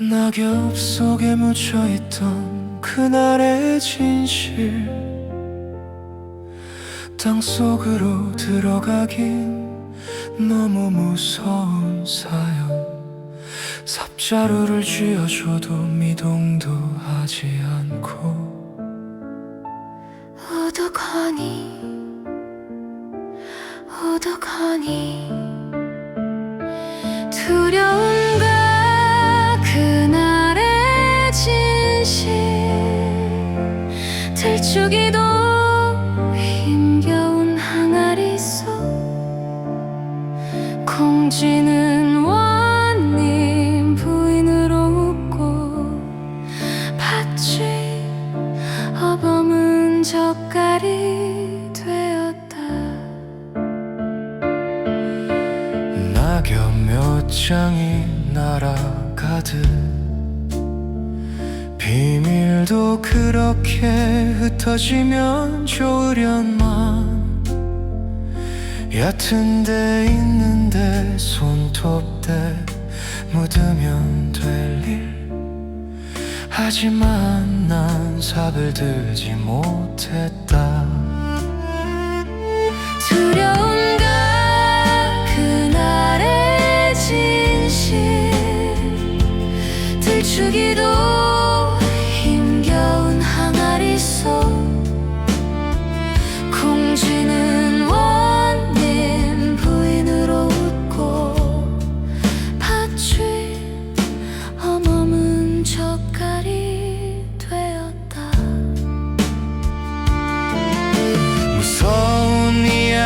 낙엽 속에 묻혀있던 그날의 진실. 땅속으로 들어가긴 너무 무서운 사연. 삽자루를 쥐어줘도 미동도 하지 않고. 어떡하니? 어떡하니? 두려 들추기도 힘겨운 항아리 속 공쥐는 원님 부인으로 웃고 밭이 어범은 젓갈이 되었다. 낙엽 몇 장이 날아가듯 비밀도 그렇게 흩어지면 좋으련만. 얕은 데 있는데 손톱대 묻으면 될 일. 하지만 난 삽을 들지 못했다. 두려운가 그날의 진실 들추기도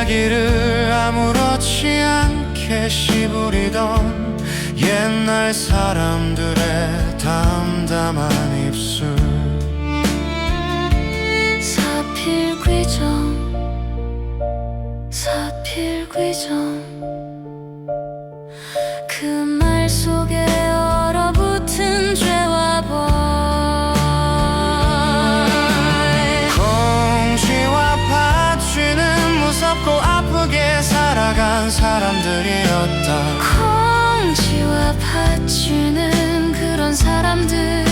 이야기를 아무렇지 않게 씹으리던 옛날 사람들의 담담한 입술. 사필귀정 사필귀정 사람들이었다. 공지와 파주는 그런 사람들.